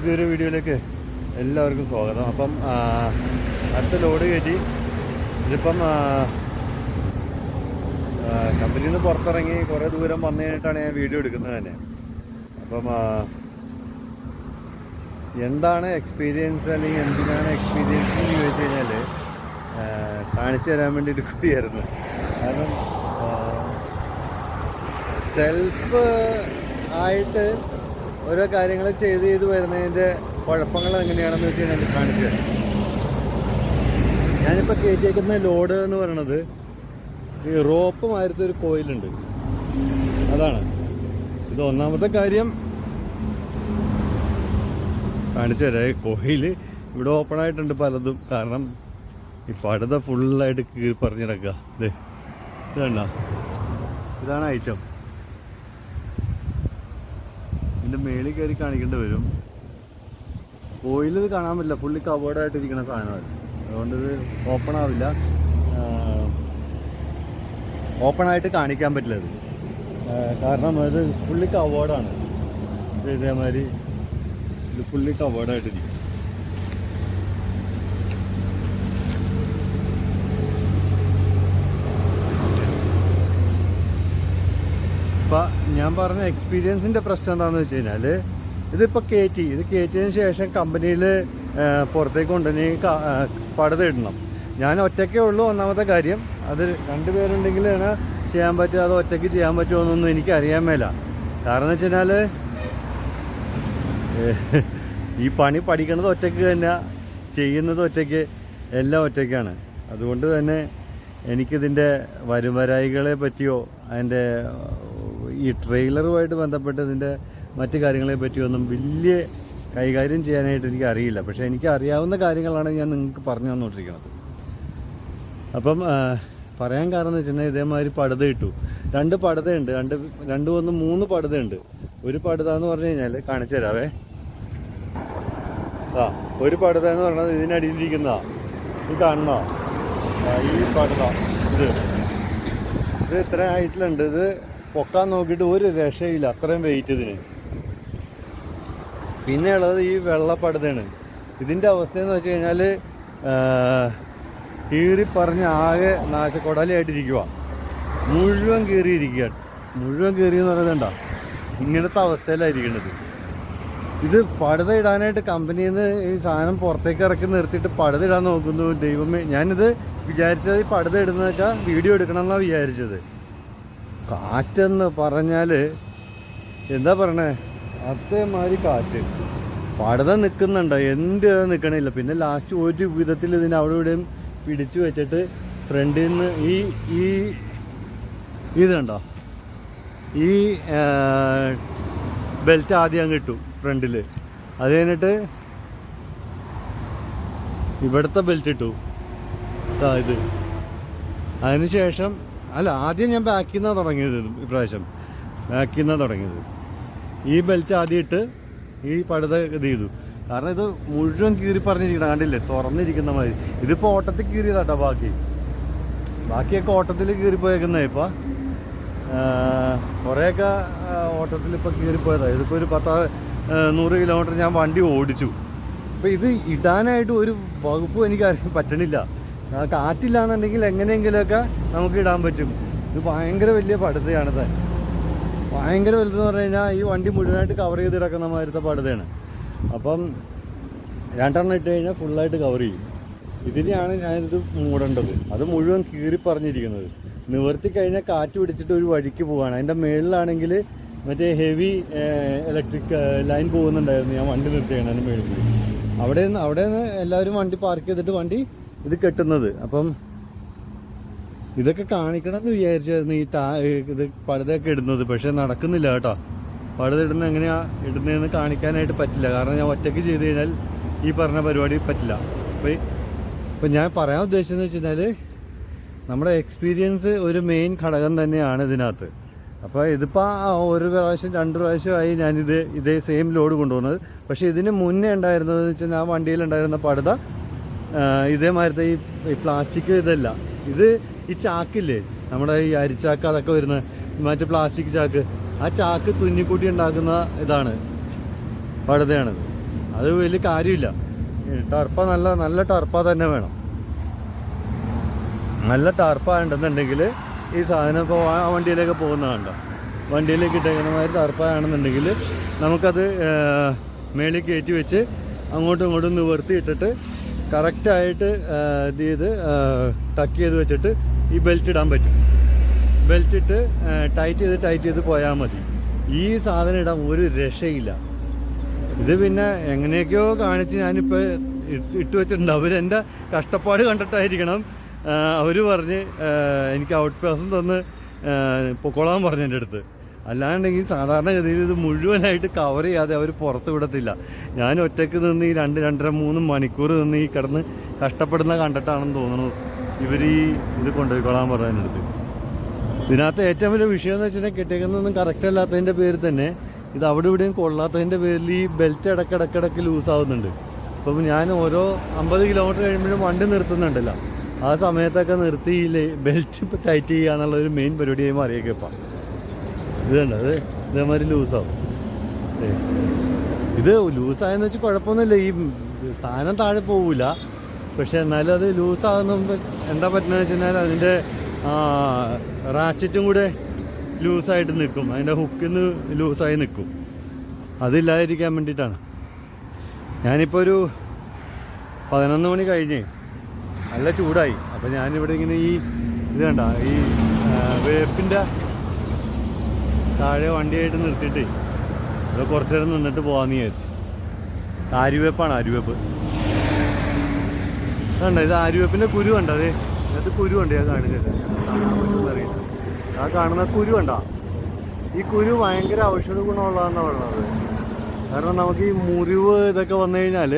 പുതിയൊരു വീഡിയോയിലേക്ക് എല്ലാവർക്കും സ്വാഗതം. അപ്പം അടുത്ത ലോഡ് കയറ്റി ഇതിപ്പം കമ്പനിയിൽ നിന്ന് പുറത്തിറങ്ങി കുറേ ദൂരം വന്നു കഴിഞ്ഞിട്ടാണ് ഞാൻ വീഡിയോ എടുക്കുന്നത് തന്നെ. അപ്പം എന്താണ് എക്സ്പീരിയൻസ് അല്ലെങ്കിൽ എന്തിനാണ് എക്സ്പീരിയൻസ് എന്ന് ചോദിച്ചു കഴിഞ്ഞാൽ കാണിച്ചു തരാൻ വേണ്ടി എടുക്കുകയായിരുന്നു കാരണം സെൽഫ് ആയിട്ട് ഓരോ കാര്യങ്ങൾ ചെയ്ത് ചെയ്ത് വരുന്നതിന്റെ കുഴപ്പങ്ങൾ എങ്ങനെയാണെന്ന് വെച്ച് കഴിഞ്ഞാൽ കാണിച്ചു തരാം. ഞാനിപ്പോൾ കയറ്റിയേക്കുന്ന ലോഡ് എന്ന് പറയണത് ഈ റോപ്പ് മാരത്തെ ഒരു കോയിലുണ്ട്. അതാണ്. ഇത് ഒന്നാമത്തെ കാര്യം. കാണിച്ചു തരാം. കോയിൽ ഇവിടെ ഓപ്പൺ ആയിട്ടുണ്ട് പലതും. കാരണം ഈ പടുത ഫുള്ളായിട്ട് പറഞ്ഞിടക്കുക ഇത് ഇത് കണ്ടോ? ഇതാണ് ഐറ്റം ഇതിന്റെ മേളിൽ കയറി കാണിക്കേണ്ടി വരും. ഓയിൽ ഇത് കാണാൻ പറ്റില്ല. ഫുള്ളി കവേർഡായിട്ടിരിക്കുന്ന സാധനമാണ്. അതുകൊണ്ട് ഇത് ഓപ്പൺ ആവില്ല. ഓപ്പൺ ആയിട്ട് കാണിക്കാൻ പറ്റില്ല ഇത്. കാരണം അത് ഫുള്ളി കവേർഡാണ് ഇത് ഇതേമാതിരി ഇത് ഫുള്ളി കവേർഡായിട്ടിരിക്കും ഇപ്പം ഞാൻ പറഞ്ഞ എക്സ്പീരിയൻസിന്റെ പ്രശ്നം എന്താണെന്ന് വെച്ച് കഴിഞ്ഞാൽ ഇതിപ്പോൾ കയറ്റി ഇത് കയറ്റിയതിന് ശേഷം കമ്പനിയിൽ പുറത്തേക്ക് കൊണ്ടുപോയി ക- ആ, പടുത ഇടണം. ഞാൻ ഒറ്റയ്ക്കേ ഉള്ളൂ. ഒന്നാമത്തെ കാര്യം അത് രണ്ട് പേരുണ്ടെങ്കിലാണ് ചെയ്യാൻ പറ്റുക അത് ഒറ്റയ്ക്ക് ചെയ്യാൻ പറ്റുമോ എന്നൊന്നും എനിക്ക് അറിയാൻ മേല. കാരണം വെച്ച് ഈ പണി പഠിക്കുന്നത് ഒറ്റയ്ക്ക് തന്നെ ചെയ്യുന്നത് ഒറ്റയ്ക്ക് എല്ലാം ഒറ്റയ്ക്കാണ്. അതുകൊണ്ട് തന്നെ എനിക്കിതിന്റെ വരുംവരായികളെ പറ്റിയോ അതിന്റെ ഈ ട്രെയിലറുമായിട്ട് ബന്ധപ്പെട്ട് ഇതിന്റെ മറ്റു കാര്യങ്ങളെ പറ്റിയൊന്നും വലിയ കൈകാര്യം ചെയ്യാനായിട്ട് എനിക്ക് അറിയില്ല. പക്ഷേ എനിക്ക് അറിയാവുന്ന കാര്യങ്ങളാണ് ഞാൻ നിങ്ങൾക്ക് പറഞ്ഞു തന്നുകൊണ്ടിരിക്കുന്നത്. അപ്പം പറയാൻ കാരണം എന്ന് വെച്ചിട്ടുണ്ടെങ്കിൽ ഇതേമാതിരി പടുത ഇട്ടു. രണ്ട് പടുതയുണ്ട്. രണ്ട് രണ്ട് ഒന്ന് മൂന്ന് പടുതയുണ്ട്. ഒരു പടുത എന്ന് പറഞ്ഞു കഴിഞ്ഞാൽ കാണിച്ചു തരാവേ. ആ ഒരു പടുത എന്ന് പറയുന്നത് ഇതിനടിയിലിരിക്കുന്നതാ. ഇത് കാണുന്ന ഈ പടുത. ഇത്. ഇത് ഇത്ര ഹൈറ്റിലുണ്ട്. ഇത് പൊക്കാൻ നോക്കിയിട്ട് ഒരു രക്ഷയില്ല. അത്രയും വെയിറ്റ് ഇതിന്. പിന്നെ ഉള്ളത് ഈ വെള്ളപ്പടുതയാണ് ഇതിന്റെ അവസ്ഥയെന്ന് വെച്ച് കഴിഞ്ഞാൽ കീറി പറഞ്ഞ് ആകെ നാശക്കൊടലായിട്ടിരിക്കുക മുഴുവൻ കീറിയിരിക്കുക മുഴുവൻ കീറിയെന്ന് പറയുന്നുണ്ട ഇങ്ങനത്തെ അവസ്ഥയിലായിരിക്കുന്നത് ഇത് പടുത ഇടാനായിട്ട് കമ്പനിയിൽ നിന്ന് ഈ സാധനം പുറത്തേക്ക് ഇറക്കി നിർത്തിയിട്ട് പടുത ഇടാൻ നോക്കുന്നു ദൈവമേ. ഞാനിത് വിചാരിച്ചത് ഈ പടുത ഇടുന്നതൊക്കെ വീഡിയോ എടുക്കണം എന്നാണ് വിചാരിച്ചത്. കാറ്റെന്ന് പറഞ്ഞാൽ എന്താ പറയണേ? അതേമാതിരി കാറ്റ്. പടുത നിൽക്കുന്നുണ്ട് എന്ത് നിൽക്കണില്ല പിന്നെ ലാസ്റ്റ് ഒരു വിധത്തിൽ ഇതിനെ അവിടെ ഇവിടെയും പിടിച്ചു വെച്ചിട്ട് ഫ്രണ്ടിൽ നിന്ന് ഈ ഈ ഇതുണ്ടോ ഈ ബെൽറ്റ് ആദ്യം അങ്ങ് ഇട്ടു ഫ്രണ്ടിൽ അത് കഴിഞ്ഞിട്ട് ഇവിടുത്തെ ബെൽറ്റ് ഇട്ടു. ഇത്. അതിനുശേഷം അല്ല ആദ്യം ഞാൻ ബാക്കിൽ നിന്നാണ് തുടങ്ങിയത് ഇപ്രാവശ്യം. ബാക്കിൽ നിന്നാണ് തുടങ്ങിയത്. ഈ ബെൽറ്റ് ആദ്യം ഇട്ട് ഈ പടുത ഇത് ചെയ്തു. കാരണം ഇത് മുഴുവൻ കീറി പറഞ്ഞിരിക്കണം കണ്ടില്ലേ? തുറന്നിരിക്കുന്ന മാതിരി. ഇതിപ്പോൾ ഓട്ടത്തിൽ കീറിയതാട്ടോ ബാക്കി. ബാക്കിയൊക്കെ ഓട്ടത്തിൽ കീറിപ്പോയേക്കുന്നേ ഇപ്പം. കുറേയൊക്കെ ഓട്ടത്തിൽ ഇപ്പോൾ കീറിപ്പോയതാണ് ഇതിപ്പോൾ ഒരു പത്താ നൂറ് കിലോമീറ്റർ ഞാൻ വണ്ടി ഓടിച്ചു. അപ്പോൾ ഇത് ഇടാനായിട്ട് ഒരു വകുപ്പും എനിക്ക് പറ്റണില്ല. കാറ്റില്ലാന്നുണ്ടെങ്കിൽ എങ്ങനെയെങ്കിലുമൊക്കെ നമുക്ക് ഇടാൻ പറ്റും. ഇത് ഭയങ്കര വലിയ പടുതയാണിത്. ഭയങ്കര വലുതെന്ന് പറഞ്ഞു കഴിഞ്ഞാൽ ഈ വണ്ടി മുഴുവനായിട്ട് കവർ ചെയ്ത് കിടക്കുന്ന മാതിരത്തെ പടുതയാണ്. അപ്പം രണ്ടെണ്ണം ഇട്ട് കഴിഞ്ഞാൽ ഫുള്ളായിട്ട് കവർ ചെയ്യും. ഇതിനെയാണ് ഞാനിത് മൂടേണ്ടത്. അത് മുഴുവൻ കീറി പറഞ്ഞിരിക്കുന്നത് നിവർത്തി കഴിഞ്ഞാൽ കാറ്റ് പിടിച്ചിട്ട് ഒരു വഴിക്ക് പോവാണ്. അതിന്റെ മേളിലാണെങ്കിൽ മറ്റേ ഹെവി ഇലക്ട്രിക് ലൈൻ പോകുന്നുണ്ടായിരുന്നു. ഞാൻ വണ്ടി നിർത്തിയാണ് അതിന്റെ മേളിൽ. അവിടെ നിന്ന് അവിടെ നിന്ന് എല്ലാവരും വണ്ടി പാർക്ക് ചെയ്തിട്ട് വണ്ടി ഇത് കെട്ടുന്നത്. അപ്പം ഇതൊക്കെ കാണിക്കണം എന്ന് വിചാരിച്ചായിരുന്നു ഈ താ ഇത് പഴുതൊക്കെ ഇടുന്നത്. പക്ഷെ നടക്കുന്നില്ല കേട്ടോ. പഴുതിടുന്ന എങ്ങനെയാ ഇടുന്നതെന്ന് കാണിക്കാനായിട്ട് പറ്റില്ല. കാരണം ഞാൻ ഒറ്റയ്ക്ക് ചെയ്ത് കഴിഞ്ഞാൽ ഈ പറഞ്ഞ പരിപാടി പറ്റില്ല. അപ്പോൾ ഇപ്പം ഞാൻ പറയാൻ ഉദ്ദേശിച്ചതെന്ന് വെച്ച് കഴിഞ്ഞാൽ നമ്മുടെ എക്സ്പീരിയൻസ് ഒരു മെയിൻ ഘടകം തന്നെയാണ് ഇതിനകത്ത്. അപ്പോൾ ഇതിപ്പോൾ ഒരു പ്രാവശ്യം രണ്ട് പ്രാവശ്യമായി ഞാനിത് ഇതേ സെയിം ലോഡ് കൊണ്ടുപോകുന്നത്. പക്ഷേ ഇതിന് മുന്നേ ഉണ്ടായിരുന്നതെന്ന് വെച്ചാൽ ആ വണ്ടിയിലുണ്ടായിരുന്ന പടുത ഇതേമാതിരത്തെ ഈ പ്ലാസ്റ്റിക് ഇതല്ല. ഇത് ഈ ചാക്കില്ലേ? നമ്മുടെ ഈ അരിച്ചാക്ക് അതൊക്കെ വരുന്ന മറ്റേ പ്ലാസ്റ്റിക് ചാക്ക്. ആ ചാക്ക് തുന്നിക്കൂട്ടി ഉണ്ടാക്കുന്ന ഇതാണ്. പടുതയാണിത്. അത് വലിയ കാര്യമില്ല. ടർപ്പ നല്ല നല്ല ടർപ്പ തന്നെ വേണം. നല്ല ടർപ്പ ഉണ്ടെന്നുണ്ടെങ്കിൽ ഈ സാധനം ഇപ്പോൾ ആ വണ്ടിയിലേക്ക് പോകുന്നതാണ്ട വണ്ടിയിലേക്ക് ഇട്ടേക്കുന്ന മാതിരി ടർപ്പാണെന്നുണ്ടെങ്കിൽ നമുക്കത് മേളിൽ കയറ്റി വെച്ച് അങ്ങോട്ടും ഇങ്ങോട്ടും നിവർത്തി ഇട്ടിട്ട് കറക്റ്റായിട്ട് ഇത് ചെയ്ത് ടക്ക് ചെയ്ത് വെച്ചിട്ട് ഈ ബെൽറ്റ് ഇടാൻ പറ്റും. ബെൽറ്റ് ഇട്ട് ടൈറ്റ് ചെയ്ത് ടൈറ്റ് ചെയ്ത് പോയാൽ മതി. ഈ സാധനം ഇടാൻ ഒരു രക്ഷയില്ല. ഇത് പിന്നെ എങ്ങനെയൊക്കെയോ കാണിച്ച് ഞാനിപ്പോൾ ഇട്ട് വെച്ചിട്ടുണ്ട്. അവരെന്റെ കഷ്ടപ്പാട് കണ്ടിട്ടായിരിക്കണം. അവർ പറഞ്ഞ് എനിക്ക് ഔട്ട് പാസും തന്ന് പൊക്കോളാൻ പറഞ്ഞു എന്റെ അടുത്ത്. അല്ലാണ്ടെങ്കിൽ സാധാരണഗതിയിൽ ഇത് മുഴുവനായിട്ട് കവർ ചെയ്യാതെ അവർ പുറത്ത് വിടത്തില്ല. ഞാൻ ഒറ്റയ്ക്ക് നിന്ന് ഈ രണ്ട് രണ്ടര മൂന്ന് മണിക്കൂർ നിന്ന് ഈ കിടന്ന് കഷ്ടപ്പെടുന്ന കണ്ടിട്ടാണെന്ന് തോന്നുന്നു ഇവർ ഈ ഇത് കൊണ്ടുപോയിക്കോളാൻ അടുത്ത്. ഇതിനകത്ത് ഏറ്റവും വലിയ വിഷയം എന്ന് വെച്ചിട്ടുണ്ടെങ്കിൽ കെട്ടിയേക്കുന്നതൊന്നും കറക്റ്റ് അല്ലാത്തതിന്റെ പേരിൽ തന്നെ ഇത് അവിടെ ഇവിടെയും കൊള്ളാത്തതിന്റെ പേരിൽ ഈ ബെൽറ്റ് ഇടയ്ക്കിടയ്ക്കിടയ്ക്ക് ലൂസ് ആവുന്നുണ്ട്. അപ്പം ഞാൻ ഓരോ അമ്പത് കിലോമീറ്റർ കഴിയുമ്പോഴും വണ്ടി നിർത്തുന്നുണ്ടല്ലോ. ആ സമയത്തൊക്കെ നിർത്തി ബെൽറ്റ് ടൈറ്റ് ചെയ്യുക എന്നുള്ള ഒരു മെയിൻ പരിപാടിയായി മാറിയൊക്കെ ഇത് കണ്ടോ? അത് ഇതേമാതിരി ലൂസാവും. ഇത് ലൂസായെന്ന് വെച്ചാൽ കുഴപ്പമൊന്നുമില്ല. ഈ സാധനം താഴെ പോവില്ല പക്ഷെ എന്നാലും അത് ലൂസാകുന്ന എന്താ പറ്റുന്നത് വെച്ച് കഴിഞ്ഞാൽ അതിന്റെ റാച്ചറ്റും കൂടെ ലൂസായിട്ട് നിൽക്കും. അതിന്റെ ഹുക്കിൽ നിന്ന് ലൂസായി നിൽക്കും. അതില്ലാതിരിക്കാൻ വേണ്ടിയിട്ടാണ്. ഞാനിപ്പോൾ ഒരു പതിനൊന്ന് മണി കഴിഞ്ഞ് നല്ല ചൂടായി. അപ്പോൾ ഞാനിവിടെ ഇങ്ങനെ ഈ ഇത് കണ്ട? ഈ വേപ്പിന്റെ താഴെ വണ്ടിയായിട്ട് നിർത്തിയിട്ട്. ഇവിടെ കുറച്ച് നേരം നിന്നിട്ട് പോകാമെന്ന് വിചാരിച്ചു. ആര്യവേപ്പാണ് ആര്യവേപ്പ്. കണ്ട ഇത് ആര്യവേപ്പിന്റെ കുരു കണ്ട അതെ? ഇതിനകത്ത് കുരു ഉണ്ട് ഞാൻ അറിയില്ല. ആ കാണുന്ന കുരു കണ്ട? ഈ കുരു ഭയങ്കര ഔഷധ ഗുണമുള്ളതെന്നാണ് പറയുന്നത് കാരണം നമുക്ക് ഈ മുറിവ് ഇതൊക്കെ വന്നു കഴിഞ്ഞാൽ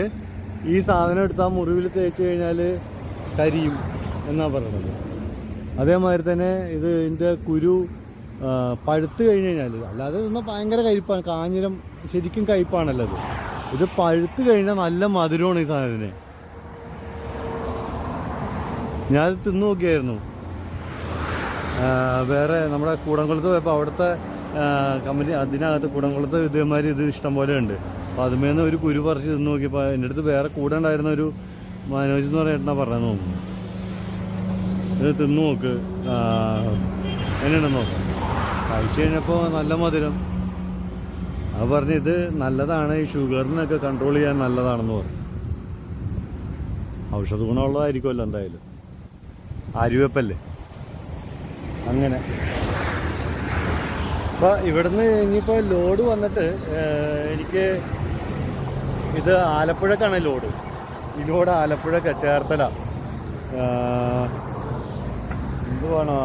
ഈ സാധനം എടുത്ത് ആ മുറിവിൽ തേച്ച് കഴിഞ്ഞാൽ കരിയും എന്നാണ് പറയുന്നത്. അതേമാതിരി തന്നെ ഇത് ഇതിന്റെ കുരു പഴുത്ത് കഴിഞ്ഞ് കഴിഞ്ഞാൽ അല്ലാതെ ഇന്ന് ഭയങ്കര കയ്പ്പാണ് കാഞ്ഞിരം ശരിക്കും കയ്പ്പാണല്ലോ അത് ഇത് പഴുത്ത് കഴിഞ്ഞാൽ നല്ല മധുരമാണ് ഈ സാധനത്തിന്. ഞാനത് തിന്നു നോക്കിയായിരുന്നു. വേറെ നമ്മുടെ കൂടംകുളത്ത് പോയപ്പോൾ അവിടുത്തെ കമ്പനി അതിനകത്ത് കൂടംകുളത്ത് ഇതേമാതിരി ഇത് ഇഷ്ടം പോലെ ഉണ്ട്. അപ്പോൾ അതുമേന്ന് ഒരു കുരു പറിച്ച് തിന്നു നോക്കിയപ്പോൾ എന്റെ അടുത്ത് വേറെ കൂടെ ഉണ്ടായിരുന്ന ഒരു മനോജ് എന്ന് പറയുന്ന പറഞ്ഞു തോന്നുന്നു. ഇത് തിന്നു നോക്ക്. എങ്ങനെയുണ്ടെന്ന് നോക്കാം. കഴിച്ചു കഴിഞ്ഞപ്പോൾ നല്ല മധുരം. അത് പറഞ്ഞ് ഇത് നല്ലതാണ് ഈ ഷുഗറിനൊക്കെ കൺട്രോൾ ചെയ്യാൻ നല്ലതാണെന്ന് പറഞ്ഞു. ഔഷധ ഗുണമുള്ളതായിരിക്കുമല്ലോ എന്തായാലും. അരിവെപ്പല്ലേ? അങ്ങനെ. അപ്പോൾ ഇവിടുന്ന് ഇനിയിപ്പോൾ ലോഡ് വന്നിട്ട് എനിക്ക് ഇത് ആലപ്പുഴക്കാണ് ലോഡ്. ഈ ലോഡ് ആലപ്പുഴക്ക ചേർത്തല എന്തുവാണോ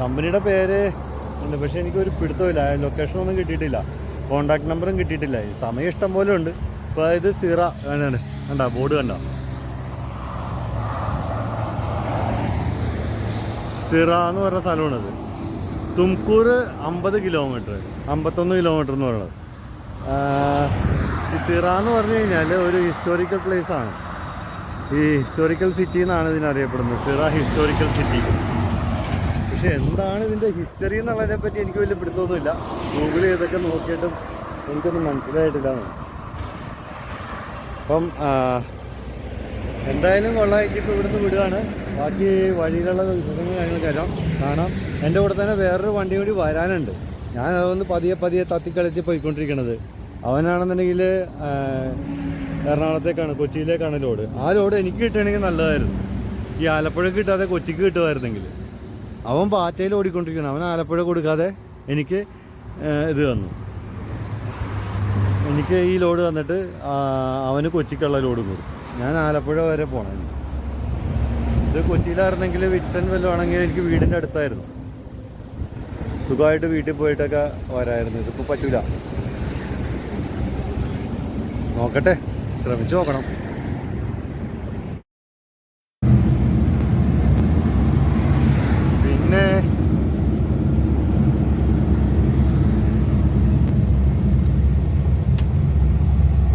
കമ്പനിയുടെ പേര്? ഉണ്ട്. പക്ഷെ എനിക്കൊരു പിടുത്തമില്ല ലൊക്കേഷനൊന്നും കിട്ടിയിട്ടില്ല. കോണ്ടാക്ട് നമ്പറും കിട്ടിയിട്ടില്ല. സമയം ഇഷ്ടം പോലെ ഉണ്ട്. ഇപ്പോൾ ഇത് സിറ വേണാണ് കണ്ട ബോർഡ് കണ്ട? സിറ എന്ന് പറഞ്ഞ സ്ഥലമാണത് തുംകൂർ അമ്പത് കിലോമീറ്റർ അമ്പത്തൊന്ന് കിലോമീറ്റർ എന്ന് പറയുന്നത്. സിറ എന്ന് പറഞ്ഞു കഴിഞ്ഞാൽ ഒരു ഹിസ്റ്റോറിക്കൽ പ്ലേസ് ആണ്. ഈ ഹിസ്റ്റോറിക്കൽ സിറ്റി എന്നാണ് ഇതിനറിയപ്പെടുന്നത് സിറ ഹിസ്റ്റോറിക്കൽ സിറ്റി പക്ഷെ എന്താണ് ഇതിന്റെ ഹിസ്റ്ററി എന്നുള്ളതിനെ പറ്റി എനിക്ക് വലിയ പിടുത്തമൊന്നുമില്ല. ഗൂഗിൾ ചെയ്തൊക്കെ നോക്കിയിട്ടും എനിക്കൊന്നും മനസ്സിലായിട്ടില്ല. അപ്പം എന്തായാലും കൊള്ളായിട്ട് ഇവിടുന്ന് വിടുകയാണ് ബാക്കി വഴിയിലുള്ള വിശദങ്ങൾ കാര്യങ്ങളൊക്കെ കാണാം എന്റെ കൂടെ തന്നെ വേറൊരു വണ്ടി കൂടി വരാനുണ്ട്. ഞാൻ അതൊന്ന് പതിയെ പതിയെ തത്തിക്കളിച്ച് പോയിക്കൊണ്ടിരിക്കണത്. അവനാണെന്നുണ്ടെങ്കിൽ എറണാകുളത്തേക്കാണ് കൊച്ചിയിലേക്കാണ് ലോഡ്. ആ ലോഡ് എനിക്ക് കിട്ടുകയാണെങ്കിൽ നല്ലതായിരുന്നു. ഈ ആലപ്പുഴക്ക് കിട്ടാതെ കൊച്ചിക്ക് കിട്ടുമായിരുന്നെങ്കിൽ. അവൻ പാറ്റയിൽ ഓടിക്കൊണ്ടിരിക്കണം അവൻ ആലപ്പുഴ കൊടുക്കാതെ എനിക്ക് ഇത് തന്നു. എനിക്ക് ഈ ലോഡ് തന്നിട്ട് അവന് കൊച്ചിക്കുള്ള ലോഡ് കൊടുക്കും ഞാൻ ആലപ്പുഴ വരെ പോകണം. ഇത് കൊച്ചിയിലായിരുന്നെങ്കിൽ വിറ്റ്സൺ വല്ലതാണെങ്കിൽ എനിക്ക് വീടിന്റെ അടുത്തായിരുന്നു. സുഖമായിട്ട് വീട്ടിൽ പോയിട്ടൊക്കെ വരായിരുന്നു. ഇതിപ്പോൾ പറ്റൂല. നോക്കട്ടെ. ശ്രമിച്ചു നോക്കണം പിന്നെ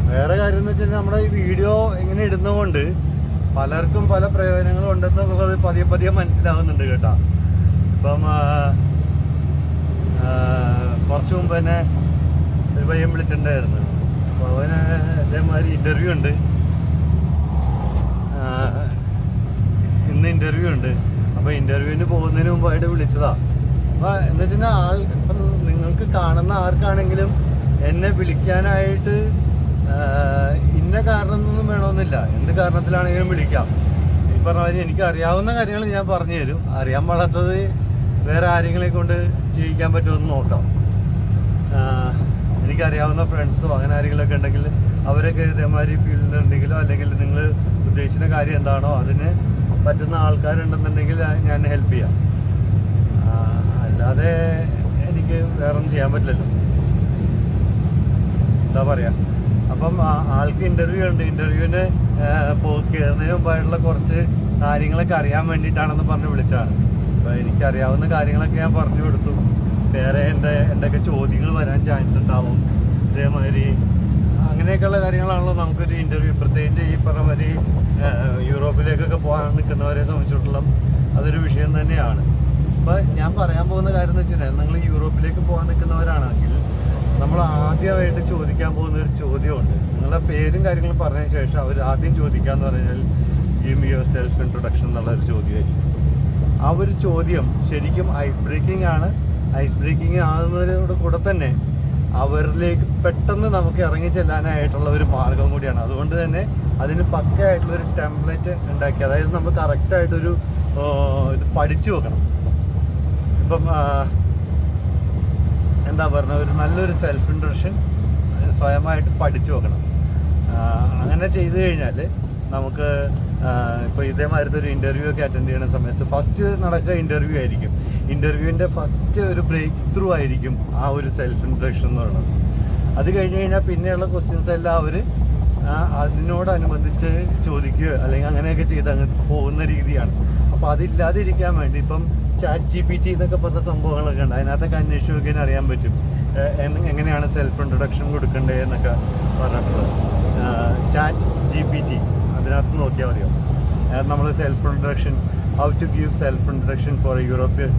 വേറെ കാര്യം എന്ന് വെച്ചാൽ നമ്മുടെ ഈ വീഡിയോ ഇങ്ങനെ ഇടുന്നതുകൊണ്ട് പലർക്കും പല പ്രയോജനങ്ങളും ഉണ്ടെന്ന് ഉണ്ടെന്നുള്ളത് പതിയെ പതിയെ മനസ്സിലാവുന്നുണ്ട് കേട്ടോ. ഇപ്പം കുറച്ചു മുമ്പ് തന്നെ ഒരു പയ്യൻ വിളിച്ചിട്ടുണ്ടായിരുന്നു. അപ്പോൾ അവന് ഇതേമാതിരി ഇന്റർവ്യൂ ഉണ്ട്. ഇന്ന് ഇന്റർവ്യൂ ഉണ്ട്. അപ്പോൾ ഇന്റർവ്യൂവിന് പോകുന്നതിന് മുമ്പായിട്ട് വിളിച്ചതാ. അപ്പോൾ എന്ന് വെച്ചാൽ ആൾ ഇപ്പം നിങ്ങൾക്ക് കാണുന്ന ആർക്കാണെങ്കിലും എന്നെ വിളിക്കാനായിട്ട് ഇന്ന കാരണമൊന്നും വേണമെന്നില്ല. എന്ത് കാരണത്തിലാണെങ്കിലും വിളിക്കാം. ഈ പറഞ്ഞ എനിക്ക് അറിയാവുന്ന കാര്യങ്ങൾ ഞാൻ പറഞ്ഞു തരും അറിയാൻ പാടാത്തത് വേറെ ആരെങ്കിലും കൊണ്ട് ജീവിക്കാൻ പറ്റുമെന്ന് നോക്കാം. എനിക്കറിയാവുന്ന ഫ്രണ്ട്സോ അങ്ങനെ ആരെങ്കിലുമൊക്കെ ഉണ്ടെങ്കിൽ അവരൊക്കെ ഇതേമാതിരി ഫീൽഡിലുണ്ടെങ്കിലോ അല്ലെങ്കിൽ നിങ്ങൾ ഉദ്ദേശിക്കുന്ന കാര്യം എന്താണോ അതിന് പറ്റുന്ന ആൾക്കാരുണ്ടെന്നുണ്ടെങ്കിൽ ഞാൻ ഹെൽപ്പ് ചെയ്യാം. അല്ലാതെ എനിക്ക് വേറൊന്നും ചെയ്യാൻ പറ്റില്ലല്ലോ. എന്താ പറയാ? അപ്പം ആൾക്ക് ഇന്റർവ്യൂ ഉണ്ട്. ഇന്റർവ്യൂവിന് കയറുന്നതിന് മുമ്പായിട്ടുള്ള കുറച്ച് കാര്യങ്ങളൊക്കെ അറിയാൻ വേണ്ടിയിട്ടാണെന്ന് പറഞ്ഞ് വിളിച്ചതാണ്. അപ്പോൾ എനിക്കറിയാവുന്ന കാര്യങ്ങളൊക്കെ ഞാൻ പറഞ്ഞു കൊടുത്തു. വേറെ എന്താ എന്തൊക്കെ ചോദ്യങ്ങൾ വരാൻ ചാൻസ് ഉണ്ടാവും? അതേമാതിരി അങ്ങനെയൊക്കെയുള്ള കാര്യങ്ങളാണല്ലോ നമുക്കൊരു ഇന്റർവ്യൂ പ്രത്യേകിച്ച് ഈ പറഞ്ഞ മാതിരി യൂറോപ്പിലേക്കൊക്കെ പോകാൻ നിൽക്കുന്നവരെ സംബന്ധിച്ചിടത്തോളം അതൊരു വിഷയം തന്നെയാണ്. അപ്പോൾ ഞാൻ പറയാൻ പോകുന്ന കാര്യം എന്ന് വെച്ചാൽ നിങ്ങൾ യൂറോപ്പിലേക്ക് പോകാൻ നിൽക്കുന്നവരാണെങ്കിൽ നമ്മൾ ആദ്യമായിട്ട് ചോദിക്കാൻ പോകുന്ന ഒരു ചോദ്യമുണ്ട്. നിങ്ങളുടെ പേരും കാര്യങ്ങളും പറഞ്ഞതിന് ശേഷം അവർ ആദ്യം ചോദിക്കാന്ന് പറഞ്ഞാൽ ഗിവ് യുവർ സെൽഫ് ഇൻട്രൊഡക്ഷൻ എന്നുള്ള ഒരു ചോദ്യമായിരിക്കും. ആ ഒരു ചോദ്യം ശരിക്കും ഐസ് ബ്രേക്കിംഗ് ആണ്. ഐസ് ബ്രേക്കിംഗ് ആകുന്നതിനോട് കൂടെ തന്നെ അവരിലേക്ക് പെട്ടെന്ന് നമുക്ക് ഇറങ്ങി ചെല്ലാനായിട്ടുള്ള ഒരു മാർഗം കൂടിയാണ്. അതുകൊണ്ട് തന്നെ അതിന് പക്കയായിട്ടുള്ള ഒരു ടെംപ്ലേറ്റ് ഉണ്ടാക്കി അതായത് നമ്മൾ കറക്റ്റായിട്ടൊരു ഇത് പഠിച്ചു വെക്കണം. ഇപ്പം എന്താ പറഞ്ഞ ഒരു നല്ലൊരു സെൽഫ് ഇൻട്രഷൻ സ്വയമായിട്ട് പഠിച്ചു വെക്കണം അങ്ങനെ ചെയ്തു കഴിഞ്ഞാൽ നമുക്ക് ഇപ്പോൾ ഇതേമാതിരത്തെ ഒരു ഇന്റർവ്യൂ ഒക്കെ അറ്റൻഡ് ചെയ്യുന്ന സമയത്ത് ഫസ്റ്റ് നടക്കുക ഇന്റർവ്യൂ ആയിരിക്കും. ഇന്റർവ്യൂവിന്റെ ഫസ്റ്റ് ഒരു ബ്രേക്ക് ത്രൂ ആയിരിക്കും ആ ഒരു സെൽഫ് ഇൻട്രഷൻ എന്ന് പറയുന്നത്. അത് കഴിഞ്ഞ് കഴിഞ്ഞാൽ പിന്നെയുള്ള ക്വസ്റ്റ്യൻസ് എല്ലാം അവർ അതിനോടനുബന്ധിച്ച് ചോദിക്കുക അല്ലെങ്കിൽ അങ്ങനെയൊക്കെ ചെയ്ത് അങ്ങ് പോകുന്ന രീതിയാണ്. അപ്പോൾ അതില്ലാതിരിക്കാൻ വേണ്ടി ഇപ്പം ചാറ്റ് ജി പി ടി എന്നൊക്കെ പറഞ്ഞ സംഭവങ്ങളൊക്കെ ഉണ്ട്. അതിനകത്തൊക്കെ അന്വേഷിച്ച് നോക്കിയാൽ അറിയാൻ പറ്റും. എങ്ങനെയാണ് സെൽഫ് ഇൻട്രൊഡക്ഷൻ കൊടുക്കേണ്ടത് എന്നൊക്കെ പറഞ്ഞിട്ടുള്ളത്. ചാറ്റ് ജി പി ടി അതിനകത്ത് നോക്കിയാൽ അറിയാം നമ്മൾ self introduction how to give self introduction for European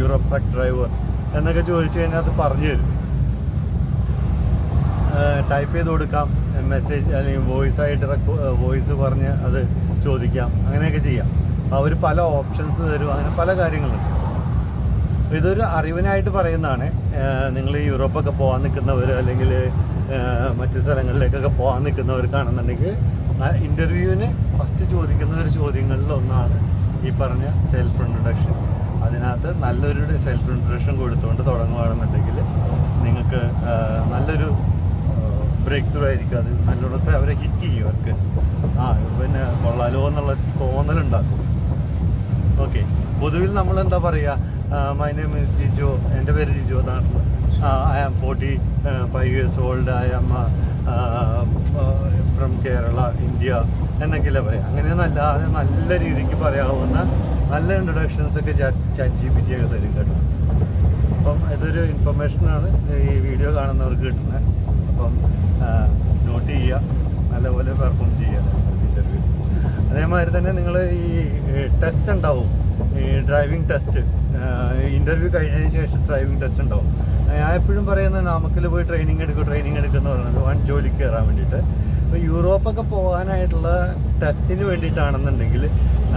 Europe driver എന്നൊക്കെ ചോദിച്ചു കഴിഞ്ഞാൽ അത് പറഞ്ഞു തരും. ടൈപ്പ് ചെയ്ത് കൊടുക്കാം. മെസ്സേജ് അല്ലെങ്കിൽ വോയിസ് ആയിട്ട് വോയിസ് പറഞ്ഞ് അത് ചോദിക്കാം. അങ്ങനെയൊക്കെ ചെയ്യാം. അവർ പല ഓപ്ഷൻസ് തരും അങ്ങനെ പല കാര്യങ്ങളുണ്ട്. ഇതൊരു അറിവിനായിട്ട് പറയുന്നതാണ്. നിങ്ങൾ യൂറോപ്പൊക്കെ പോകാൻ നിൽക്കുന്നവർ അല്ലെങ്കിൽ മറ്റു സ്ഥലങ്ങളിലേക്കൊക്കെ പോകാൻ നിൽക്കുന്നവർക്കാണെന്നുണ്ടെങ്കിൽ ഇന്റർവ്യൂവിന് ഫസ്റ്റ് ചോദിക്കുന്ന ഒരു ചോദ്യങ്ങളിൽ ഒന്നാണ് ഈ പറഞ്ഞ സെൽഫ് ഇൻട്രൊഡക്ഷൻ അതിനകത്ത് നല്ലൊരു സെൽഫ് ഇൻട്രൊഡക്ഷൻ കൊടുത്തുകൊണ്ട് തുടങ്ങുകയാണെന്നുണ്ടെങ്കിൽ നിങ്ങൾക്ക് നല്ലൊരു ബ്രേക്ക് ത്രൂ ആയിരിക്കും. അത് നല്ലോണത്തെ അവരെ ഹിറ്റ് ചെയ്യും അവർക്ക്. ആ പിന്നെ കൊള്ളാലോ എന്നുള്ള തോന്നലുണ്ടാക്കും. പൊതുവിൽ നമ്മൾ എന്താ പറയുക മൈ നെയിം ഇസ് ജിജോ എന്റെ പേര് ജിജോ എന്നാണ്. I am forty five years old I am from Kerala India എന്നൊക്കെയല്ലേ പറയാം. അങ്ങനെയൊന്നല്ലാതെ നല്ല രീതിക്ക് പറയാവുന്ന നല്ല ഇൻട്രൊഡക്ഷൻസ് ഒക്കെ ചാറ്റ് ജി പി ടി ഒക്കെ തരും കേട്ടോ. അപ്പം ഇതൊരു ഇൻഫർമേഷനാണ് ഈ വീഡിയോ കാണുന്നവർക്ക് കിട്ടുന്നത് അപ്പം നോട്ട് ചെയ്യുക നല്ലപോലെ പെർഫോം ചെയ്യുക. ഇന്റർവ്യൂ അതേമാതിരി തന്നെ നിങ്ങൾ ഈ ടെസ്റ്റ് ഉണ്ടാവും. ഈ ഡ്രൈവിംഗ് ടെസ്റ്റ് ഇന്റർവ്യൂ കഴിഞ്ഞതിന് ശേഷം ഡ്രൈവിംഗ് ടെസ്റ്റ് ഉണ്ടാവും. ഞാൻ എപ്പോഴും പറയുന്നത് നാമക്കൽ പോയി ട്രെയിനിങ് എടുക്കും ട്രെയിനിങ് എടുക്കുന്ന പറയുന്നത് വൺ ജോലിക്ക് കയറാൻ വേണ്ടിയിട്ട്. അപ്പോൾ യൂറോപ്പൊക്കെ പോകാനായിട്ടുള്ള ടെസ്റ്റിന് വേണ്ടിയിട്ടാണെന്നുണ്ടെങ്കിൽ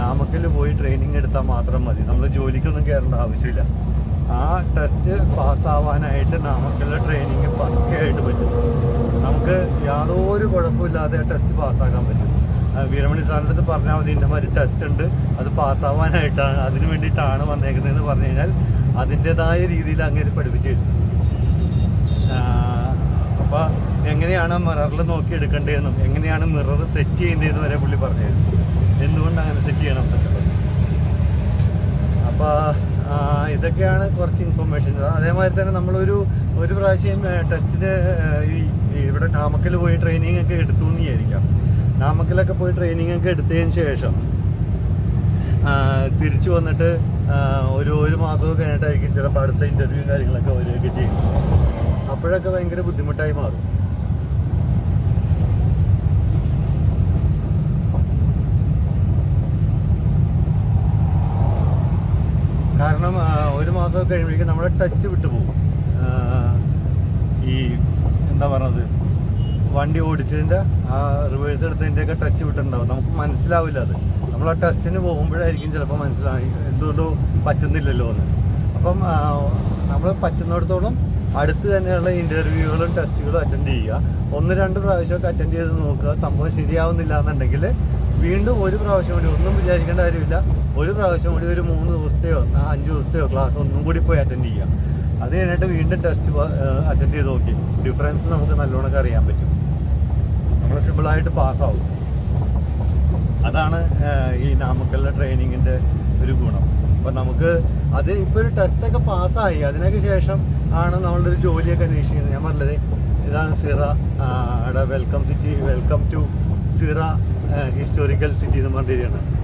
നാമക്കൽ പോയി ട്രെയിനിങ് എടുത്താൽ മാത്രം മതി. നമ്മൾ ജോലിക്കൊന്നും കയറേണ്ട ആവശ്യമില്ല. ആ ടെസ്റ്റ് പാസ്സാവാനായിട്ട് നാമക്കല്ല ട്രെയിനിങ് പക്കയായിട്ട് പറ്റും. നമുക്ക് യാതൊരു കുഴപ്പമില്ലാതെ ടെസ്റ്റ് പാസ്സാക്കാൻ പറ്റും. വീരമണി സാറിന്റെ അടുത്ത് പറഞ്ഞാൽ മതി ഇതിന്റെ മാതിരി ടെസ്റ്റ് ഉണ്ട്. അത് പാസ്സാവാനായിട്ടാണ് അതിന് വേണ്ടിയിട്ടാണ് വന്നേക്കുന്നതെന്ന് പറഞ്ഞു കഴിഞ്ഞാൽ അതിന്റെതായ രീതിയിൽ അങ്ങനെ പഠിപ്പിച്ച് അപ്പോൾ എങ്ങനെയാണ് മിററിൽ നോക്കി എടുക്കേണ്ടതെന്നും എങ്ങനെയാണ് മിറർ സെറ്റ് ചെയ്യേണ്ടതെന്ന് വരെ പുള്ളി പറഞ്ഞു എന്തുകൊണ്ട് അങ്ങനെ സെറ്റ് ചെയ്യണം അപ്പോൾ ഇതൊക്കെയാണ് കുറച്ച് ഇൻഫർമേഷൻ അതേമാതിരി തന്നെ നമ്മളൊരു ഒരു പ്രാവശ്യം ടെസ്റ്റിന് ഈ ഇവിടെ നാമക്കൽ പോയി ട്രെയിനിങ് ഒക്കെ എടുത്തു എന്ന് വിചാരിക്കാം. നാമക്കലൊക്കെ പോയി ട്രെയിനിങ് ഒക്കെ എടുത്തതിന് ശേഷം തിരിച്ചു വന്നിട്ട് ഒരു ഒരു മാസമൊക്കെ കഴിഞ്ഞിട്ടായിരിക്കും ചിലപ്പോൾ അടുത്ത ഇന്റർവ്യൂ കാര്യങ്ങളൊക്കെ വരികയൊക്കെ ചെയ്യും. അപ്പോഴൊക്കെ ഭയങ്കര ബുദ്ധിമുട്ടായി മാറും. കാരണം ഒരു മാസമൊക്കെ കഴിയുമ്പോഴേക്കും നമ്മുടെ ടച്ച് വിട്ടുപോകും. ഈ എന്താ പറഞ്ഞത്? വണ്ടി ഓടിച്ചതിന്റെ ആ റിവേഴ്സ് എടുത്തതിന്റെ ഒക്കെ ടച്ച് വിട്ടിട്ടുണ്ടാവും. നമുക്ക് മനസ്സിലാവില്ല അത്. നമ്മൾ ആ ടെസ്റ്റിന് പോകുമ്പോഴായിരിക്കും ചിലപ്പോൾ മനസ്സിലായി. എന്തുകൊണ്ടോ പറ്റുന്നില്ലല്ലോ എന്ന്. അപ്പം നമ്മൾ പറ്റുന്നിടത്തോളം അടുത്ത് തന്നെയുള്ള ഇന്റർവ്യൂകളും ടെസ്റ്റുകളും അറ്റൻഡ് ചെയ്യുക. ഒന്ന് രണ്ട് പ്രാവശ്യമൊക്കെ അറ്റൻഡ് ചെയ്ത് നോക്കുക. സംഭവം ശരിയാവുന്നില്ല എന്നുണ്ടെങ്കിൽ വീണ്ടും ഒരു പ്രാവശ്യം കൂടി ഒന്നും വിചാരിക്കേണ്ട കാര്യമില്ല. ഒരു പ്രാവശ്യം കൂടി ഒരു മൂന്ന് ദിവസത്തെയോ അഞ്ച് ദിവസത്തെയോ ക്ലാസ് ഒന്നും കൂടി പോയി അറ്റൻഡ് ചെയ്യുക. അത് കഴിഞ്ഞിട്ട് വീണ്ടും ടെസ്റ്റ് അറ്റൻഡ് ചെയ്ത് നോക്കി. ഡിഫറൻസ് നമുക്ക് നല്ലോണം അറിയാൻ പറ്റും. സിമ്പിളായിട്ട് പാസ്സാവും. അതാണ് ഈ നാമക്കലിലെ ട്രെയിനിങ്ങിന്റെ ഒരു ഗുണം. അപ്പം നമുക്ക് അത് ഇപ്പോൾ ഒരു ടെസ്റ്റൊക്കെ പാസ്സായി. അതിനൊക്കെ ശേഷം ആണ് നമ്മളൊരു ജോലിയൊക്കെ അന്വേഷിക്കുന്നത്. ഞാൻ പറഞ്ഞത് ഇതാണ് സിറ welcome city welcome to സിറ historical city എന്ന് പറഞ്ഞിരിക്കുകയാണ്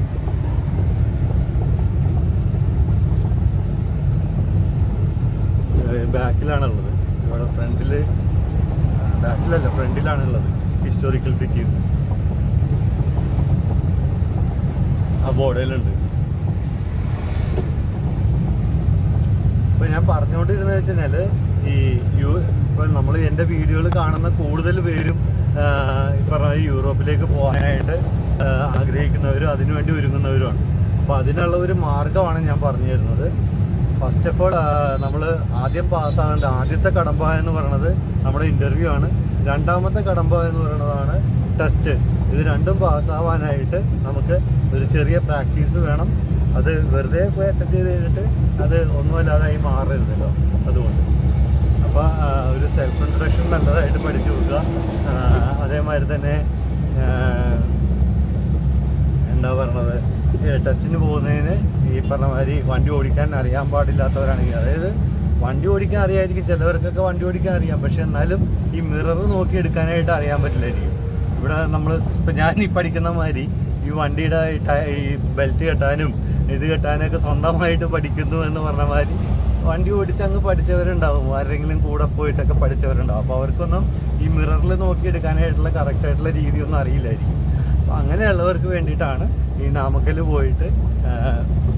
ബാക്കിലാണുള്ളത്. ഇവിടെ ഫ്രണ്ടിൽ ബാക്കിലല്ല ഫ്രണ്ടിലാണുള്ളത്. ഹിസ്റ്റോറിക്കൽ സിറ്റി ആ ബോർഡിലുണ്ട് ഇപ്പം ഞാൻ പറഞ്ഞുകൊണ്ടിരുന്നത് വെച്ചാൽ ഈ യു ഇപ്പൊ നമ്മൾ എന്റെ വീഡിയോകൾ കാണുന്ന കൂടുതൽ പേരും പറഞ്ഞ യൂറോപ്പിലേക്ക് പോകാനായിട്ട് ആഗ്രഹിക്കുന്നവരും അതിനുവേണ്ടി ഒരുങ്ങുന്നവരുമാണ് അപ്പോൾ അതിനുള്ള ഒരു മാർഗമാണ് ഞാൻ പറഞ്ഞു തരുന്നത്. ഫസ്റ്റ് ഓഫ് ഓൾ നമ്മൾ ആദ്യം പാസ്സാകേണ്ട ആദ്യത്തെ കടമ്പ എന്ന് പറയുന്നത് നമ്മുടെ ഇന്റർവ്യൂ ആണ്. രണ്ടാമത്തെ കടമ്പ എന്ന് പറയുന്നതാണ് ടെസ്റ്റ് ഇത് രണ്ടും പാസ്സാവാനായിട്ട് നമുക്ക് ഒരു ചെറിയ പ്രാക്ടീസ് വേണം. അത് വെറുതെ പോയി അറ്റൻഡ് ചെയ്ത് കഴിഞ്ഞിട്ട് അത് ഒന്നുമല്ലാതായി മാറരുതല്ലോ. അതുകൊണ്ട്. അപ്പോൾ ഒരു സെൽഫ് ഇൻട്രഡക്ഷൻ നല്ലതായിട്ട് പഠിച്ചു കൊടുക്കുക. അതേമാതിരി തന്നെ എന്താ പറയണത്? ടെസ്റ്റിന് പോകുന്നതിന് ഈ പറഞ്ഞ മാതിരി വണ്ടി ഓടിക്കാൻ അറിയാൻ പാടില്ലാത്തവരാണെങ്കിൽ അതായത് വണ്ടി ഓടിക്കാൻ അറിയായിരിക്കും. ചിലവർക്കൊക്കെ വണ്ടി ഓടിക്കാൻ അറിയാം. പക്ഷെ എന്നാലും മിറർ നോക്കി എടുക്കാനായിട്ട് അറിയാൻ പറ്റില്ലായിരിക്കും ഇവിടെ നമ്മൾ ഇപ്പം ഞാൻ ഈ പഠിക്കുന്ന മാതിരി ഈ വണ്ടിയുടെ ഈ ബെൽറ്റ് കെട്ടാനും ഇത് കെട്ടാനൊക്കെ സ്വന്തമായിട്ട് പഠിക്കുന്നു എന്ന് പറഞ്ഞ മാതിരി വണ്ടി ഓടിച്ചങ്ങ് പഠിച്ചവരുണ്ടാവും. ആരെങ്കിലും കൂടെ പോയിട്ടൊക്കെ പഠിച്ചവരുണ്ടാവും. അപ്പോൾ അവർക്കൊന്നും ഈ മിററിൽ നോക്കി എടുക്കാനായിട്ടുള്ള കറക്റ്റ് ആയിട്ടുള്ള രീതിയൊന്നും അറിയില്ലായിരിക്കും. അപ്പോൾ അങ്ങനെയുള്ളവർക്ക് വേണ്ടിയിട്ടാണ് ഈ നാമക്കൽ പോയിട്ട്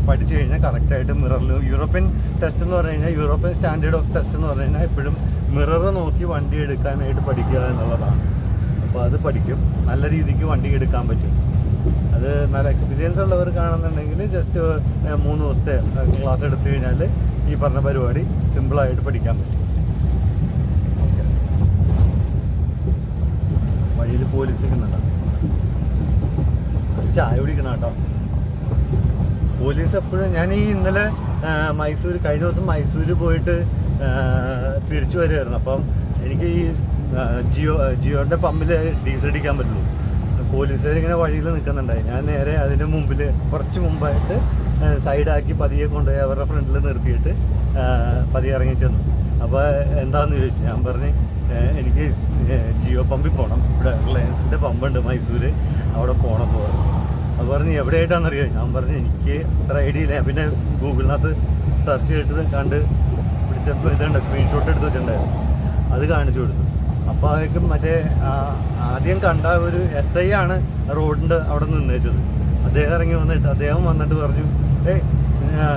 പഠിച്ചു കഴിഞ്ഞാൽ കറക്റ്റായിട്ട് മിററിൽ യൂറോപ്യൻ ടെസ്റ്റ് എന്ന് പറഞ്ഞു കഴിഞ്ഞാൽ യൂറോപ്യൻ സ്റ്റാൻഡേർഡ് ഓഫ് ടെസ്റ്റ് എന്ന് പറഞ്ഞു കഴിഞ്ഞാൽ എപ്പോഴും മിറർ നോക്കി വണ്ടി എടുക്കാനായിട്ട് പഠിക്കുക എന്നുള്ളതാണ്. അപ്പോൾ അത് പഠിക്കും. നല്ല രീതിക്ക് വണ്ടി എടുക്കാൻ പറ്റും. അത് നല്ല എക്സ്പീരിയൻസ് ഉള്ളവർ കാണുന്നുണ്ടെങ്കിൽ ജസ്റ്റ് മൂന്ന് ദിവസത്തെ ക്ലാസ് എടുത്തു കഴിഞ്ഞാൽ ഈ പറഞ്ഞ പരിപാടി സിമ്പിളായിട്ട് പഠിക്കാൻ പറ്റും. വഴിയിൽ പോലീസ് നിൽക്കുന്നുണ്ടോ. ചായ കുടിക്കണം കേട്ടോ. പോലീസ് എപ്പോഴും ഞാൻ ഈ ഇന്നലെ മൈസൂർ കഴിഞ്ഞ ദിവസം മൈസൂർ പോയിട്ട് തിരിച്ചു വരുമായിരുന്നു അപ്പം എനിക്ക് ഈ ജിയോ ജിയോന്റെ പമ്പിൽ ഡീസൽ അടിക്കാൻ പറ്റുള്ളൂ. പോലീസുകാർ ഇങ്ങനെ വഴിയിൽ നിൽക്കുന്നുണ്ടായി. ഞാൻ നേരെ അതിന്റെ മുമ്പിൽ കുറച്ച് മുമ്പായിട്ട് സൈഡാക്കി പതിയെ കൊണ്ടുപോയി അവരുടെ ഫ്രണ്ടിൽ നിർത്തിയിട്ട് പതിയെ ഇറങ്ങി ചെന്നു. അപ്പോൾ എന്താന്ന് ചോദിച്ചു? ഞാൻ പറഞ്ഞു എനിക്ക് ജിയോ പമ്പിൽ പോകണം ഇവിടെ റിലയൻസിന്റെ പമ്പുണ്ട് മൈസൂർ അവിടെ പോകണം എന്ന് പറഞ്ഞു. അത് പറഞ്ഞ് എവിടെയായിട്ടാണെന്ന് അറിയാം ഞാൻ പറഞ്ഞു എനിക്ക് അത്ര ഐഡിയ ഇല്ല. പിന്നെ ഗൂഗിളിനകത്ത് സെർച്ച് ചെയ്തിട്ട് കണ്ട് പിടിച്ചപ്പോൾ ഇതുണ്ട് സ്ക്രീൻഷോട്ട് എടുത്ത് വെച്ചിട്ടുണ്ടായിരുന്നു. അത് കാണിച്ചു കൊടുത്തു. അപ്പോൾ അവർക്കും മറ്റേ ആദ്യം കണ്ട ഒരു എസ് ഐ ആണ് റോഡിന്റെ അവിടെ നിന്ന് വെച്ചത് അദ്ദേഹം ഇറങ്ങി വന്നിട്ട് അദ്ദേഹം വന്നിട്ട് പറഞ്ഞു ഏയ്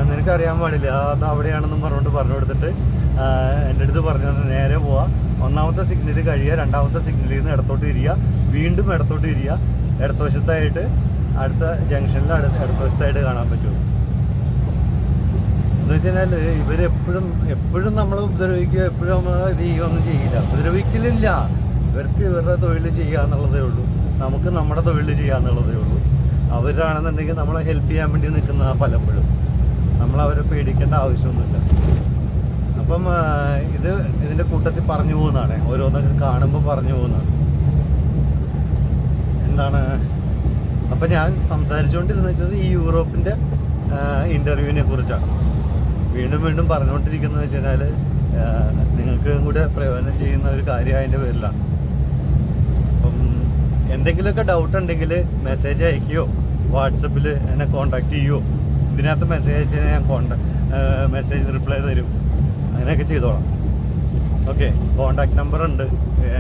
നിനക്കറിയാൻ പാടില്ല. അത് അവിടെയാണെന്നും പറഞ്ഞുകൊണ്ട് പറഞ്ഞു കൊടുത്തിട്ട് എന്റെ അടുത്ത് പറഞ്ഞു നേരെ പോവാ. ഒന്നാമത്തെ സിഗ്നൽ കഴിയുക രണ്ടാമത്തെ സിഗ്നലിൽ നിന്ന് ഇടത്തോട്ട് തിരിയുക വീണ്ടും ഇടത്തോട്ട് തിരിയുക ഇടതുവശത്തായിട്ട് അടുത്ത ജംഗ്ഷനിൽ അടുത്ത അടുത്തതായിട്ട് കാണാൻ പറ്റും എന്ന് വെച്ച് കഴിഞ്ഞാൽ ഇവരെപ്പോഴും എപ്പോഴും നമ്മൾ ഉപദ്രവിക്കുക എപ്പോഴും നമ്മൾ ഇത് ചെയ്യുകയൊന്നും ചെയ്യില്ല. ഉപദ്രവിക്കലില്ല. ഇവർക്ക് ഇവരുടെ തൊഴിൽ ചെയ്യുക എന്നുള്ളതേ ഉള്ളൂ. നമുക്ക് നമ്മുടെ തൊഴിൽ ചെയ്യുക എന്നുള്ളതേ ഉള്ളൂ. അവരാണെന്നുണ്ടെങ്കിൽ നമ്മളെ ഹെൽപ്പ് ചെയ്യാൻ വേണ്ടി നിൽക്കുന്ന പലപ്പോഴും. നമ്മൾ അവരെ പേടിക്കേണ്ട ആവശ്യമൊന്നുമില്ല. അപ്പം ഇത് ഇതിന്റെ കൂട്ടത്തിൽ പറഞ്ഞു പോകുന്നതാണ്. ഓരോന്നൊക്കെ കാണുമ്പോൾ പറഞ്ഞു പോകുന്നതാണ്. എന്താണ്? അപ്പം ഞാൻ സംസാരിച്ചുകൊണ്ടിരുന്ന വെച്ചത് ഈ യൂറോപ്പിന്റെ ഇന്റർവ്യൂവിനെ കുറിച്ചാണ്. വീണ്ടും വീണ്ടും പറഞ്ഞുകൊണ്ടിരിക്കുന്നത് വെച്ച് കഴിഞ്ഞാൽ നിങ്ങൾക്ക് കൂടെ പ്രയോജനം ചെയ്യുന്ന ഒരു കാര്യം അതിന്റെ പേരിലാണ്. അപ്പം എന്തെങ്കിലുമൊക്കെ ഡൗട്ട് ഉണ്ടെങ്കിൽ മെസ്സേജ് അയക്കുകയോ വാട്സപ്പിൽ എന്നെ കോണ്ടാക്ട് ചെയ്യുകയോ ഇതിനകത്ത് മെസ്സേജ് അയച്ചു കഴിഞ്ഞാൽ ഞാൻ കോണ്ടാക്ട് മെസ്സേജ് റിപ്ലൈ തരും. അങ്ങനെയൊക്കെ ചെയ്തോളാം. ഓക്കെ കോണ്ടാക്ട് നമ്പർ ഉണ്ട്.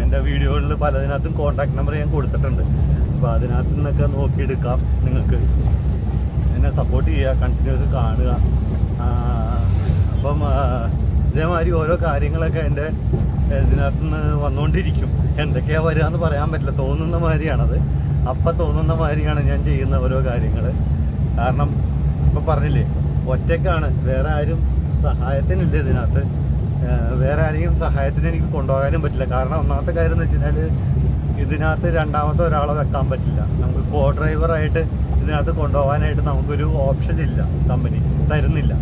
എന്റെ വീഡിയോകളിൽ പലതിനകത്തും കോണ്ടാക്ട് നമ്പർ ഞാൻ കൊടുത്തിട്ടുണ്ട്. അപ്പോൾ അതിനകത്ത് നിന്നൊക്കെ നോക്കിയെടുക്കാം നിങ്ങൾക്ക്. എന്നെ സപ്പോർട്ട് ചെയ്യുക കണ്ടിന്യൂസ് കാണുക. അപ്പം ഇതേമാതിരി ഓരോ കാര്യങ്ങളൊക്കെ എന്റെ ഇതിനകത്ത് നിന്ന് വന്നുകൊണ്ടിരിക്കും എന്തൊക്കെയാ വരിക എന്ന് പറയാൻ പറ്റില്ല. തോന്നുന്ന മാതിരിയാണത്. അപ്പം തോന്നുന്ന മാതിരിയാണ് ഞാൻ ചെയ്യുന്ന ഓരോ കാര്യങ്ങൾ. കാരണം ഇപ്പം പറഞ്ഞില്ലേ ഒറ്റയ്ക്കാണ്. വേറെ ആരും സഹായത്തിനില്ല ഇതിനകത്ത്. വേറെ ആരെയും സഹായത്തിന് എനിക്ക് കൊണ്ടുപോകാനും പറ്റില്ല. കാരണം ഒന്നാമത്തെ കാര്യം എന്ന് വെച്ച് കഴിഞ്ഞാൽ ഇതിനകത്ത് രണ്ടാമത്തെ ഒരാളെ വെക്കാൻ പറ്റില്ല. നമുക്ക് കോ ഡ്രൈവറായിട്ട് ഇതിനകത്ത് കൊണ്ടുപോകാനായിട്ട് നമുക്കൊരു ഓപ്ഷൻ ഇല്ല കമ്പനി തരുന്നില്ല.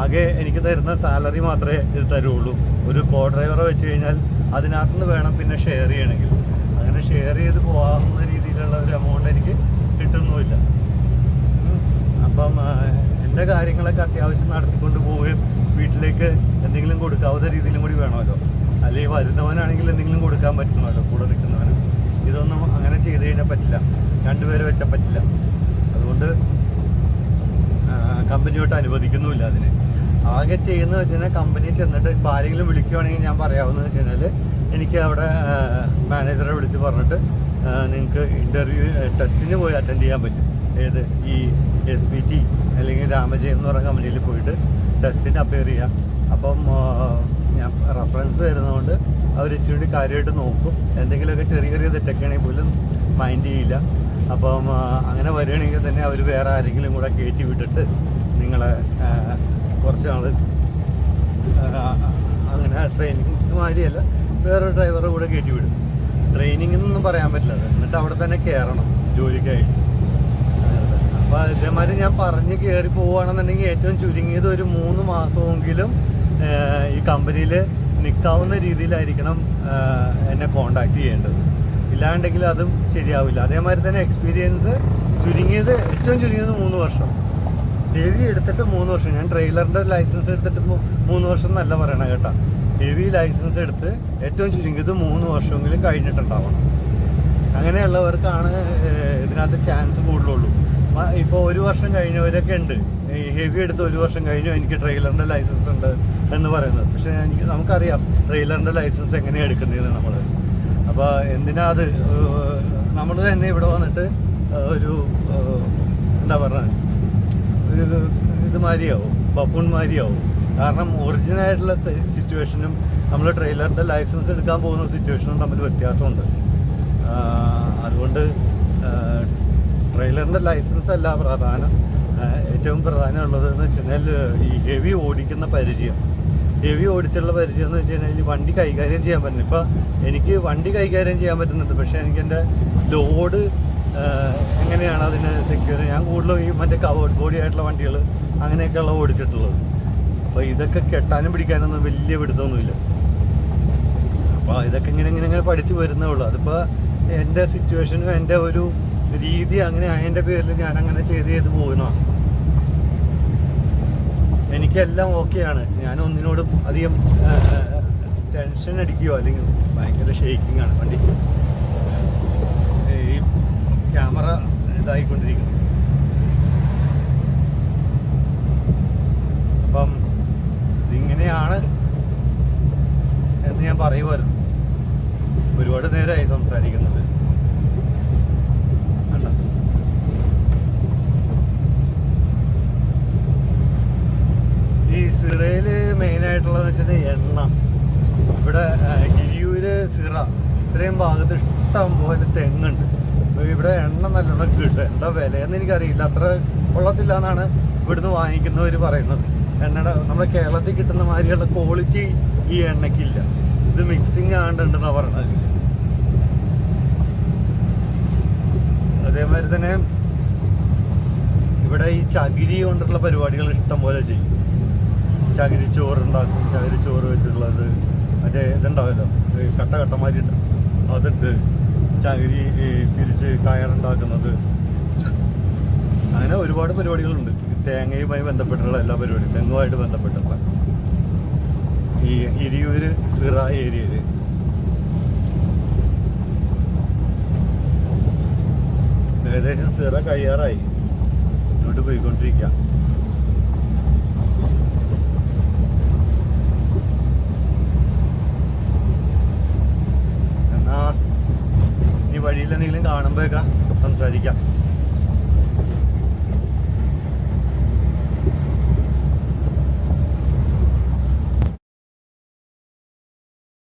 ആകെ എനിക്ക് തരുന്ന സാലറി മാത്രമേ ഇത് തരുള്ളൂ. ഒരു കോ ഡ്രൈവറെ വെച്ച് കഴിഞ്ഞാൽ അതിനകത്തുനിന്ന് വേണം പിന്നെ ഷെയർ ചെയ്യണമെങ്കിൽ. അങ്ങനെ ഷെയർ ചെയ്ത് പോകാവുന്ന രീതിയിലുള്ള ഒരു എമൗണ്ട് എനിക്ക് കിട്ടുന്നുമില്ല. അപ്പം എന്റെ കാര്യങ്ങളൊക്കെ അത്യാവശ്യം നടത്തിക്കൊണ്ട് പോവുകയും വീട്ടിലേക്ക് എന്തെങ്കിലും കൊടുക്കാവുന്ന രീതിയിലും കൂടി വേണമല്ലോ. അല്ലെങ്കിൽ വരുന്നവനാണെങ്കിൽ എന്തെങ്കിലും കൊടുക്കാൻ പറ്റുന്നുണ്ടോ കൂടെ നിൽക്കുന്നവന്. ഇതൊന്നും അങ്ങനെ ചെയ്ത് കഴിഞ്ഞാൽ പറ്റില്ല. രണ്ടുപേരെ വെച്ചാൽ പറ്റില്ല. അതുകൊണ്ട് കമ്പനിയോട്ട് അനുവദിക്കുന്നുമില്ല അതിന്. ആകെ ചെയ്യുന്നത് വെച്ച് കഴിഞ്ഞാൽ കമ്പനി ചെന്നിട്ട് ഇപ്പോൾ ആരെങ്കിലും വിളിക്കുവാണെങ്കിൽ ഞാൻ പറയാവുന്നത് വെച്ച് കഴിഞ്ഞാൽ എനിക്ക് അവിടെ മാനേജറെ വിളിച്ച് പറഞ്ഞിട്ട് നിങ്ങൾക്ക് ഇന്റർവ്യൂ ടെസ്റ്റിന് പോയി അറ്റൻഡ് ചെയ്യാൻ പറ്റും. ഏത്? ഈ എസ് പി ടി അല്ലെങ്കിൽ രാമജയം എന്ന് പറയുന്ന കമ്പനിയിൽ പോയിട്ട് ടെസ്റ്റിന് അപ്പയർ ചെയ്യാം. അപ്പം ഞാൻ റെഫറൻസ് തരുന്നതുകൊണ്ട് അവർ ഇച്ചിരി കാര്യമായിട്ട് നോക്കും. എന്തെങ്കിലുമൊക്കെ ചെറിയ ചെറിയ തെറ്റൊക്കെയാണെങ്കിൽ പോലും മൈൻഡ് ചെയ്യില്ല. അപ്പം അങ്ങനെ വരികയാണെങ്കിൽ തന്നെ അവർ വേറെ ആരെങ്കിലും കൂടെ കയറ്റി വിട്ടിട്ട് നിങ്ങളെ കുറച്ച് നാൾ അങ്ങനെ ട്രെയിനിങ് മാതിരിയല്ല വേറെ ഡ്രൈവറെ കൂടെ കയറ്റി വിടും. ട്രെയിനിങ് എന്നൊന്നും പറയാൻ പറ്റില്ല. എന്നിട്ട് അവിടെ തന്നെ കയറണം ജോലിക്കായിട്ട്. അപ്പോൾ അതേമാതിരി ഞാൻ പറഞ്ഞ് കയറി പോവുകയാണെന്നുണ്ടെങ്കിൽ ഏറ്റവും ചുരുങ്ങിയത് ഒരു മൂന്ന് മാസമെങ്കിലും ഈ കമ്പനിയിൽ നിൽക്കാവുന്ന രീതിയിലായിരിക്കണം എന്നെ കോണ്ടാക്ട് ചെയ്യേണ്ടത്. ഇല്ലാണ്ടെങ്കിൽ അതും ശരിയാവില്ല. അതേമാതിരി തന്നെ എക്സ്പീരിയൻസ് ചുരുങ്ങിയത് ഏറ്റവും ചുരുങ്ങിയത് മൂന്ന് വർഷം. ഹെവി എടുത്തിട്ട് മൂന്ന് വർഷം. ഞാൻ ട്രെയിലറിന്റെ ലൈസൻസ് എടുത്തിട്ട് മൂന്ന് വർഷം എന്നല്ല പറയണ കേട്ടോ. ഹെവി ലൈസൻസ് എടുത്ത് ഏറ്റവും ചുരുങ്ങിയത് മൂന്ന് വർഷമെങ്കിലും കഴിഞ്ഞിട്ടുണ്ടാവണം. അങ്ങനെയുള്ളവർക്കാണ് ഇതിനകത്ത് ചാൻസ് കൂടുതലുള്ളൂ. ഇപ്പോൾ ഒരു വർഷം കഴിഞ്ഞവരൊക്കെ ഉണ്ട്. ഹെവി എടുത്ത് ഒരു വർഷം കഴിഞ്ഞു എനിക്ക് ട്രെയിലറിന്റെ ലൈസൻസ് ഉണ്ട്. എന്ന് പറയുന്നത്. പക്ഷേ എനിക്ക് നമുക്കറിയാം ട്രെയിലറിന്റെ ലൈസൻസ് എങ്ങനെയാണ് എടുക്കേണ്ടത് നമ്മൾ അപ്പോൾ എന്തിനാ അത് നമ്മൾ തന്നെ ഇവിടെ വന്നിട്ട് ഒരു എന്താ പറയുക ഒരു ഇതുമാതിരിയാവും ബഫൂൺ മാതിരിയാവും. കാരണം ഒറിജിനൽ ആയിട്ടുള്ള സിറ്റുവേഷനും നമ്മൾ ട്രെയിലറിന്റെ ലൈസൻസ് എടുക്കാൻ പോകുന്ന സിറ്റുവേഷനും തമ്മിൽ വ്യത്യാസമുണ്ട്. അതുകൊണ്ട് ട്രെയിലറിന്റെ ലൈസൻസ് അല്ല പ്രധാനം. ഏറ്റവും പ്രധാനമുള്ളത് എന്ന് വെച്ച് കഴിഞ്ഞാൽ ഈ ഹെവി ഓടിക്കുന്ന പരിചയം. ഹെവി ഓടിച്ചുള്ള പരിചയം എന്ന് വെച്ച് കഴിഞ്ഞാൽ വണ്ടി കൈകാര്യം ചെയ്യാൻ പറ്റുന്നു ഇപ്പം എനിക്ക് വണ്ടി കൈകാര്യം ചെയ്യാൻ പറ്റുന്നുണ്ട്. പക്ഷേ എനിക്ക് എന്റെ ലോഡ് എങ്ങനെയാണ് അതിന് സെക്യൂർ ഞാൻ കൂടുതലും ഈ മറ്റേ കവേർഡ് ബോഡി ആയിട്ടുള്ള വണ്ടികൾ അങ്ങനെയൊക്കെയുള്ള ഓടിച്ചിട്ടുള്ളത്. അപ്പോൾ ഇതൊക്കെ കെട്ടാനും പിടിക്കാനൊന്നും വലിയ പിടുത്തമൊന്നുമില്ല അപ്പോൾ ഇതൊക്കെ ഇങ്ങനെ ഇങ്ങനെ ഇങ്ങനെ പഠിച്ചു വരുന്നേ ഉള്ളൂ. അതിപ്പോൾ എന്റെ സിറ്റുവേഷനും എന്റെ ഒരു രീതി അങ്ങനെ അതിന്റെ പേരിൽ ഞാൻ അങ്ങനെ ചെയ്ത് ചെയ്ത് പോകുന്നതാണ്. എനിക്കെല്ലാം ഓക്കെയാണ്. ഞാൻ ഒന്നിനോടും അധികം ടെൻഷൻ അടിക്കുകയോ അല്ലെങ്കിൽ ഭയങ്കര ഷേക്കിംഗ് ആണ്. വണ്ടി. ഈ ക്യാമറ ഇതായിക്കൊണ്ടിരിക്കുന്നു. അപ്പം ഇതിങ്ങനെയാണ് എന്ന് ഞാൻ പറയുമായിരുന്നു ഒരുപാട് നേരമായി സംസാരിക്കുന്നത് കണ്ടോ? ഈ സിറയിൽ മെയിൻ ആയിട്ടുള്ളത് വെച്ചാൽ എണ്ണ ഇവിടെ ആ, കിരിയൂര് സിറ ഇത്രയും ഭാഗത്ത് ഇഷ്ടം പോലെ തെങ്ങുണ്ട് അപ്പൊ ഇവിടെ എണ്ണ നല്ലോണം കിട്ടും എന്താ വിലയെന്ന് എനിക്കറിയില്ല അത്ര കൊള്ളത്തില്ല എന്നാണ് ഇവിടുന്ന് വാങ്ങിക്കുന്നവർ പറയുന്നത്. എണ്ണയുടെ നമ്മുടെ കേരളത്തിൽ കിട്ടുന്ന മാതിരിയുള്ള ക്വാളിറ്റി ഈ എണ്ണയ്ക്കില്ല. ഇത് മിക്സിങ് ആണ്ടുണ്ടെന്നാണ് പറഞ്ഞത്. അതേമാതിരി തന്നെ ഇവിടെ ഈ ചകിരി കൊണ്ടുള്ള പരിപാടികൾ ഇഷ്ടം പോലെ ചെയ്യും. ചകിരി ചോറുണ്ടാക്കും ചകിരി ചോറ് വെച്ചിട്ടുള്ളത്. മറ്റേ ഇതുണ്ടാവല്ലോ കട്ട കട്ടമാരി അതുണ്ട്. ചകിരി തിരിച്ച് കയറുണ്ടാക്കുന്നത്. അങ്ങനെ ഒരുപാട് പരിപാടികളുണ്ട്. തേങ്ങയുമായി ബന്ധപ്പെട്ടുള്ള എല്ലാ പരിപാടിയും. തെങ്ങുമായിട്ട് ബന്ധപ്പെട്ടുള്ള. ഈ ഇരിയൂര് സിറ ഏരിയയിൽ ഏകദേശം സിറ കഴിയാറായി ഇങ്ങോട്ട് പോയിക്കൊണ്ടിരിക്കാം. എന്നാ ഈ കാണുമ്പോഴൊക്കെ സംസാരിക്കാം.